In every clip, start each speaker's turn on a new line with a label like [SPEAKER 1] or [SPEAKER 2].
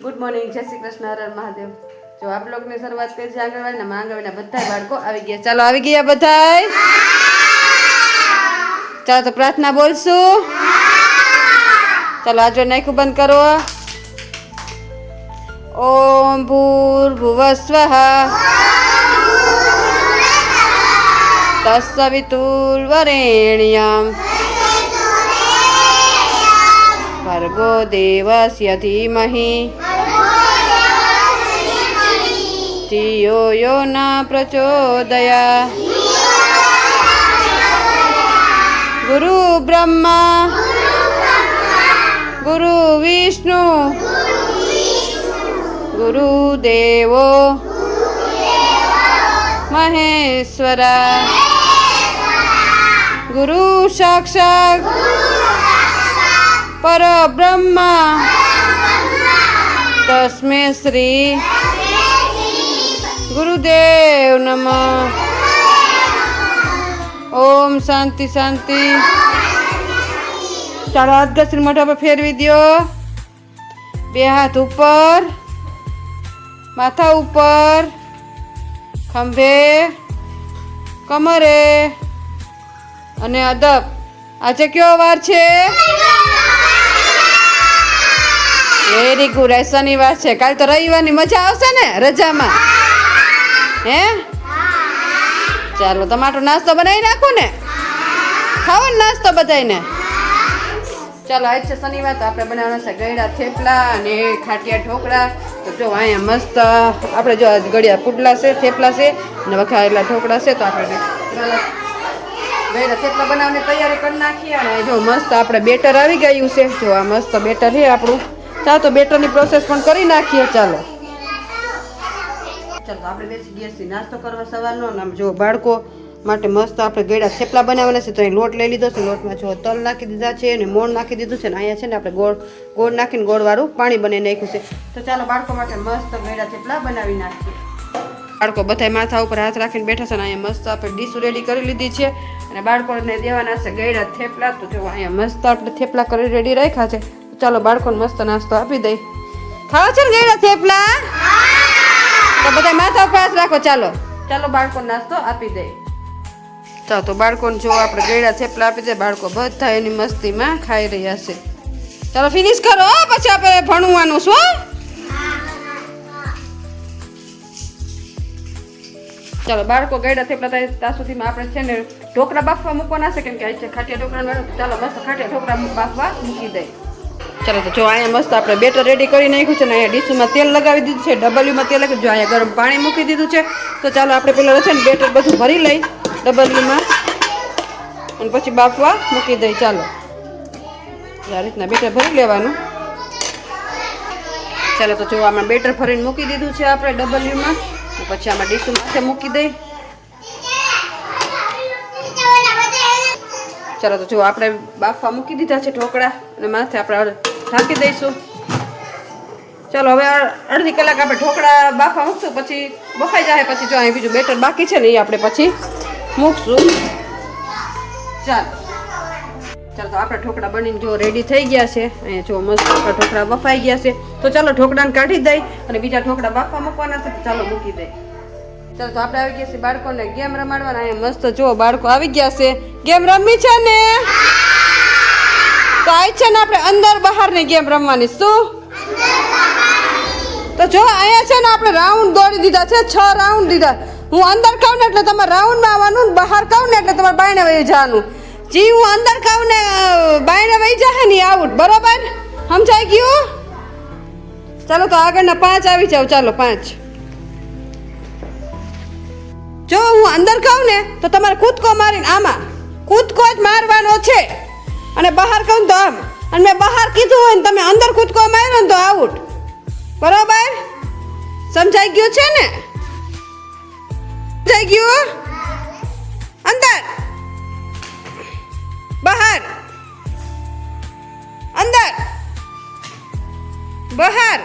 [SPEAKER 1] Good morning જય શ્રી કૃષ્ણ, હર મહાદેવ. જો આપ લોકોની શરૂઆત કરી છે આંગણવાડીના માં આંગણવાડીના બધા બાળકો આવી ગયા. ચાલો, આવી ગયા બધા ચાલો, તો પ્રાર્થના બોલશું. ચાલો, આજો નાખું બંધ કરો. ઓમ ભૂર્ભુવસ્વઃ તસ્સવિતુર્વરેણ્યમ ભર્ગો દેવસ્ય ધીમહિ. ન પ્રચોદયા ગુરુ બ્રહ્મા ગુરુ વિષ્ણુ ગુરુદેવો મહેશ્વરા ગુરુ સાક્ષાત પરબ્રહ્મા તસ્મે શ્રી ગુરુદેવ નમ. ઓમ શાંતિ શાંતિ. ચાલો હાથ ઘસરી મોઢા પર ફેરવી દ્યો. બે હાથ ઉપર, માથા ઉપર, ખંભે, કમરે અને અદબ. આજે કયો વાર છે? વેરી ગુડ શનિવાર છે. કાલ તો રવિવારની મજા આવશે ને, રજામાં. હે? ચાલો તમારો નાસ્તો બનાવી નાખો ને? ખાવો નાસ્તો બધાને ચાલો, આજ છે શનિવાર, તો આપણે બનાવવાના છે ગળ્યા થેપલા અને ખાટિયા ઢોકળા. તો જો, અહીંયા મસ્ત, આપણે જો ગળ્યા પુડલા છે, થેપલા છે, અને વખાયેલા ઢોકળા છે, તો આપણે ગળ્યા થેપલા બનાવવાની તૈયારી કરી નાખીએ અને જો મસ્ત આપણે બેટર આવી ગયું છે. જો આ મસ્ત બેટર છે આપણું. ચાલો, તો બેટરની પ્રોસેસ પણ કરી નાખીએ, ચાલો. ચાલો આપણે બેસી ગયા છીએ. નાસ્તો કરવા સવારનો આમ જો બાળકો માટે મસ્ત આપણે ગળ્યા થેપલા બનાવવાના છે, તો અહીં લોટ લઈ લીધો છે. લોટમાં જો તલ નાખી દીધા છે અને મોણ નાખી દીધું છે ને અહીંયા છે ને આપણે ગોળ ગોળ નાખીને ગોળવાળું પાણી બનાવી નાખ્યું છે. તો ચાલો બાળકો માટે મસ્ત ગળ્યા થેપલા બનાવી નાખીએ. બાળકો બધા માથા ઉપર હાથ રાખીને બેઠા છે ને અહીંયા મસ્ત આપણે ડીશ રેડી કરી લીધી છે. અને બાળકોને દેવાના છે ગળ્યા થેપલા. તો જો અહીંયા મસ્ત આપણે થેપલા કરી રેડી રાખ્યા છે. ચાલો બાળકોને મસ્ત નાસ્તો આપી દઈ. ખાવા છે ને ગળ્યા થેપલા? તો બધા માથા પાસ રાખો ચાલો. ચાલો બાળકો નાસ્તો આપી દે. ચાલો તો બાળકોને જો આપણે ગળ્યા થેપલા આપી દે બાળકો બધા એની મસ્તીમાં ખાઈ રહ્યા છે. ચાલો ફિનિશ કરો પછી આપણે ભણવાનું શું? ચાલો બાળકો ગયડા થેપલા થાય ત્યાં સુધીમાં આપણે છે ને ઢોકળા બાફવા મૂકવાના છે કેમ કે આજે ખાટિયા ઢોકળા ચાલો મસ્ત ખાટિયા ઢોકળા બાફવા મૂકી દઈ ચાલો તો જો અહીંયા મસ્ત આપણે બેટર રેડી કરી નાખ્યું છે ને અહીંયા ડીશુમાં તેલ લગાવી દીધું છે ડબલ્યુમાં તેલ લગાવ્યું જો અહીંયા ગરમ પાણી મૂકી દીધું છે. તો ચાલો આપણે પેલા છે ને બેટર બધું ભરી લઈ ડબલ્યુમાં અને પછી બાફવા મૂકી દઈ, ચાલો. આ રીતના બેટર ભરી લેવાનું. ચાલો તો જો આમાં બેટર ભરીને મૂકી દીધું છે આપણે ડબલ્યુમાં પછી આમાં ડીશું માથે મૂકી દઈ. ચાલો તો જો આપણે બાફવા મૂકી દીધા છે ઢોકળા અને માથે આપણે ઢાંકી દઈશું ચાલો, હવે અડધી કલાક આપણે ઢોકળા બાફવા મૂકશું, પછી બફાઈ જાય પછી જો અહીં બીજું બેટર બાકી છે ને એ આપણે પછી મૂકશું. ચાલો. ચાલો, તો આપણા ઢોકળા બનીને જો રેડી થઈ ગયા છે. અહીંયા જો મસ્ત આપણા ઢોકળા બફાઈ ગયા છે. તો ચાલો, ઢોકળાને કાઢી દઈ અને બીજા ઢોકળા બાફવા મૂકવાના છે ચાલો મૂકી દઈ. ચાલો, તો આપણે આવી ગયા છે બાળકોને ગેમ રમાડવાના. અહીંયા મસ્ત જો બાળકો આવી ગયા છે. ગેમ રમી છે ને? તો આ છે ને આપણે અંદર બહારની ગેમ રમવાની. શું? તો જો અહીંયા છે ને આપણે રાઉન્ડ દોડી દીધા છે, છ રાઉન્ડ દીધા. હું અંદર કહું ને એટલે તમારે રાઉન્ડમાં આવવાનું બહાર કહું ને એટલે તમારે બાયણે વહી જવાનું. જી, હું અંદર કહું ને બાયણે વહી જાય ને આઉટ. બરોબર? સમજાઈ ગયું? ચાલો તો આગળના પાંચ આવી જાવ ચાલો, પાંચ. જો હું અંદર કહું ને તો તમારે કૂદકો મારીને આમાં, કૂદકો જ મારવાનો છે. અને બહાર કહું તો આમ. અને મેં બહાર કીધું હોય ને તમે અંદર કૂદકો માર્યો ને તો આઉટ બરોબર? સમજાઈ ગયું છે ને? સમજાઈ ગયું? અંદર. બહાર. અંદર. બહાર.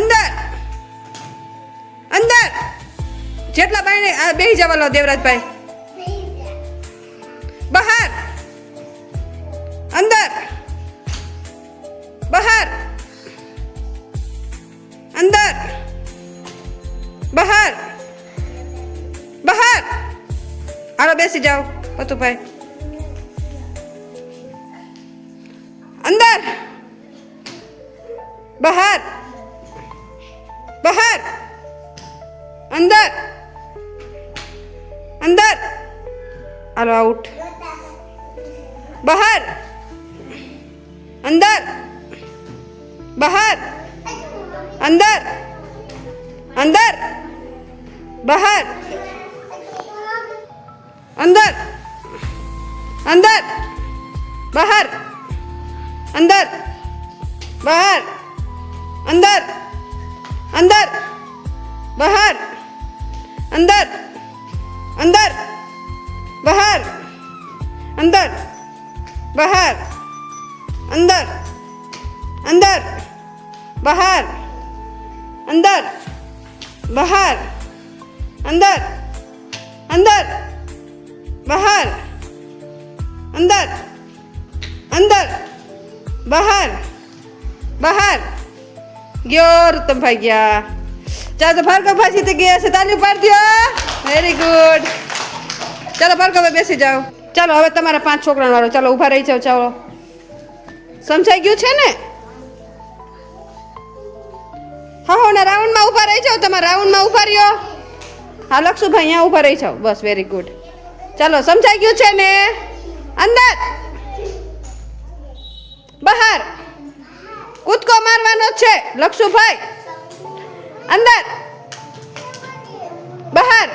[SPEAKER 1] અંદર. અંદર. જેટલા બાઈને બેહી જવા લો દેવરાજભાઈ. અંદર બહાર અંદર બહાર બહાર હાલો બેસી જાઓ પતુભાઈ અંદર બહાર બહાર અંદર અંદર હાલો આઉટ બહાર અંદર. બહાર. અંદર. અંદર. બહાર. અંદર. અંદર. બહાર. અંદર. બહાર. અંદર. અંદર. બહાર. અંદર. અંદર. બહાર. અંદર. બહાર. અંદર અંદર, બહાર અંદર બહાર, અંદર અંદર, બહાર, અંદર અંદર, બહાર બહાર. ગયો રૂતમભાઈ ગયા. ચાલો તો ભાર્ગવ ભાઈ તો ગયા છે. તાલી પાડી દો વેરી ગુડ ચાલો ભાર્ગવ બેસી જાઓ. ચાલો, હવે તમારા પાંચ છોકરાનો વાળો ચાલો, ઊભા રહી જાઓ, ચાલો. સમજાઈ ગયું છે ને? હા, હો, ને, રાઉન્ડમાં ઊભા રહી જાઓ, તમારા રાઉન્ડમાં ઊભા રહ્યો. હા, લક્ષુભાઈ, અહીંયા ઊભા રહી જાઓ. બસ વેરી ગુડ ચાલો, સમજાઈ ગયું છે ને? અંદર. બહાર. કૂદકો મારવાનો છે, લક્ષુભાઈ. અંદર. બહાર.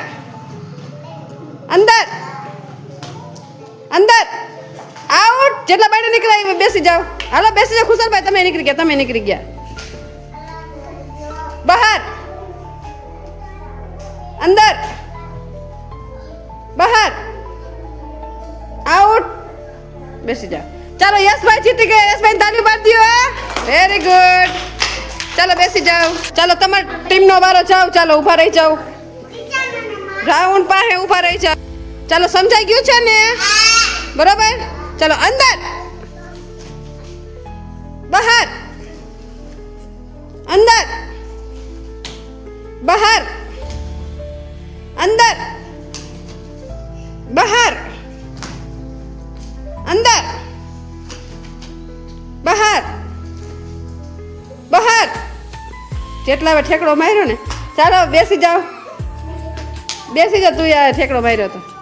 [SPEAKER 1] અંદર. અંદર. આઉટ. જેટલા બાયણે નીકળાય બેસી જાઓ. હાલો બેસી જાઓ ખુશાલભાઈ તમે નીકળી ગયા તમે નીકળી ગયા બહાર અંદર બહાર આઉટ બેસી જાઓ ચાલો યશભાઈ જીતી ગયા યશભાઈ તાલી પાડી દો વેરી ગુડ ચાલો બેસી જાઓ ચાલો તમારી ટીમનો વારો જાઓ ચાલો ઊભા રહી જાઓ રાઉન્ડ પાસે ઊભા રહી જાઓ ચાલો સમજાઈ ગયું છે ને બરોબર ચાલો અંદર બહાર. અંદર. બહાર. અંદર. બહાર. અંદર. બહાર. બહાર. જેટલા ઠેકડો માર્યો ને, ચાલો બેસી જાઓ. બેસી જાઓ, તું યાર ઠેકડો માર્યો તો.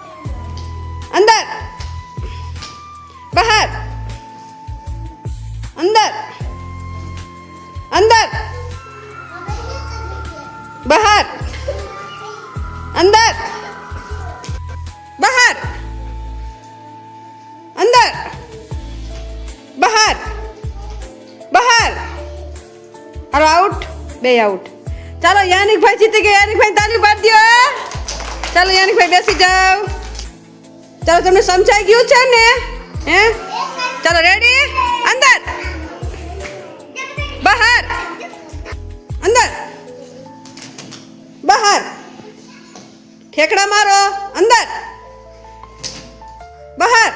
[SPEAKER 1] બહાર. અંદર. બહાર. અંદર. બહાર. બહાર. હાલો આઉટ બે આઉટ ચાલો, યાનિકભાઈ જીતી ગયા. યાનિકભાઈ તાલી પાડી દો ચાલો, યાનિકભાઈ બેસી જાઓ. ચાલો, તમને સમજાઈ ગયું છે ને? હે? ચાલો રેડી અંદર. બહાર. અંદર. બહાર. ઠેકડા મારો, અંદર. બહાર.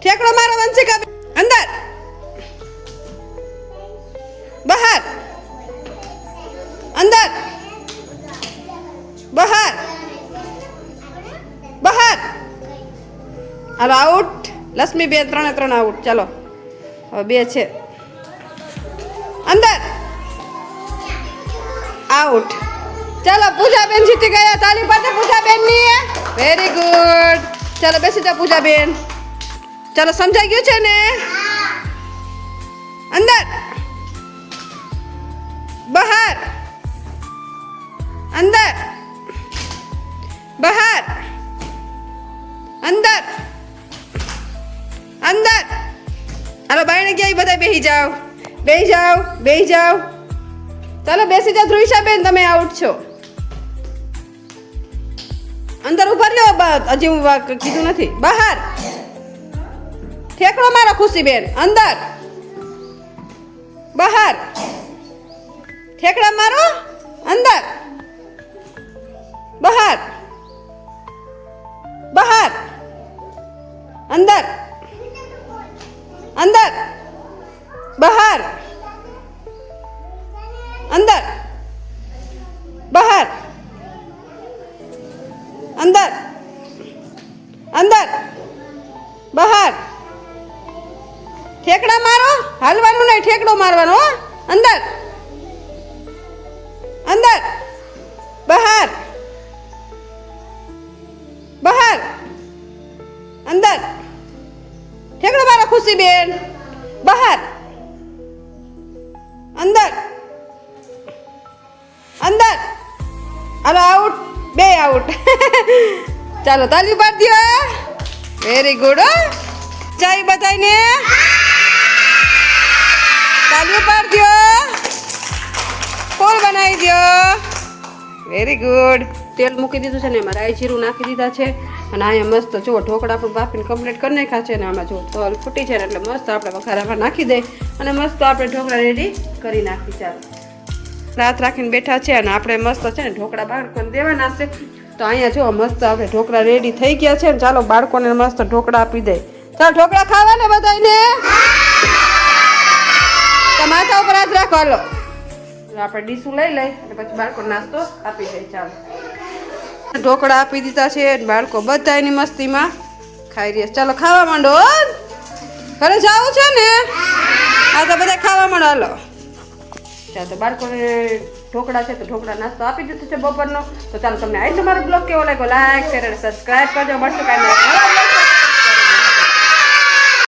[SPEAKER 1] ઠેકડો મારો, વંશિકા અંદર. બહાર. અંદર. બહાર. બહાર. હાલો આઉટ લક્ષ્મી બે, ત્રણે, ત્રણ આઉટ ચાલો. હવે બે છે. અંદર. આઉટ ચાલો, પૂજાબેન જીતી ગયા. તાલી પાસે પૂજાબેનની વેરી ગુડ ચાલો, બેસી જાઓ પૂજાબેન. ચાલો, સમજાઈ ગયું છે ને? અંદર. બહાર. અંદર. બહાર. અંદર. અંદર. હાલો, બાયણે ગયા બધા બેસી જાઓ? બેસી જાઓ બેસી જાઓ. ચાલો, બેસી જાઓ ધ્રુવિશાબેન, તમે આઉટ છો. અંદર ઊભા રહ્યો હજી હું કીધું નથી. બહાર. ઠેકડો મારો, ખુશીબેન. અંદર. બહાર. ઠેકડા મારો. અંદર. બહાર. બહાર. અંદર. અંદર. ભાઈ ઠેકડો મારવાનો અંદર. અંદર. બહાર. બહાર. અંદર. ઠેકડો મારો ખુશીબેન બહાર. અંદર. અંદર. હાલો આઉટ બે આઉટ ચાલો, તાલી પાડી દીવા વેરી ગુડ ચાઈ બતાવીને તાલી પાડ દો ફૂલ બનાવી દો વેરી ગુડ તેલ મૂકી દીધું છે ને, એમાં રાઈ જીરું નાખી દીધા છે. અને અહીંયા મસ્ત જો ઢોકળા પણ બાફીને કમ્પ્લીટ કરી નાખ્યા છે અને આમાં જો તલ ફૂટી છે ને એટલે મસ્ત આપણે વઘારામાં નાખી દઈ અને મસ્ત આપણે ઢોકળા રેડી કરી નાખી ચાલો રાત રાખીને બેઠા છે અને આપણે મસ્ત છે ને, ઢોકળા બાળકોને દેવાના છે. તો અહીંયા જો મસ્ત આપણે ઢોકળા રેડી થઈ ગયા છે ને, ચાલો બાળકોને મસ્ત ઢોકળા આપી દે. ચાલો, ઢોકળા ખાવા ને બધાને માથા ઉપર હાથ રાખો, હાલો. આપણે ડીશું લઈ લઈ અને પછી બાળકો નાસ્તો આપી દઈએ, ચાલો. ઢોકળા આપી દીધા છે બાળકો બધા એની મસ્તીમાં ખાઈ રહ્યા ચાલો, ખાવા માંડો ઘરે જવું છે ને? આ તો બધા ખાવા માંડો, હાલો. ચાલો, તો બાળકોને ઢોકળા છે, તો ઢોકળા નાસ્તો આપી દીધો છે બપોરનો. તો ચાલો, તમને આવી તમારો બ્લોગ કેવો લાગ્યો? લાઈક શેર અને સબસ્ક્રાઈબ કરજો. મળશું કાંઈ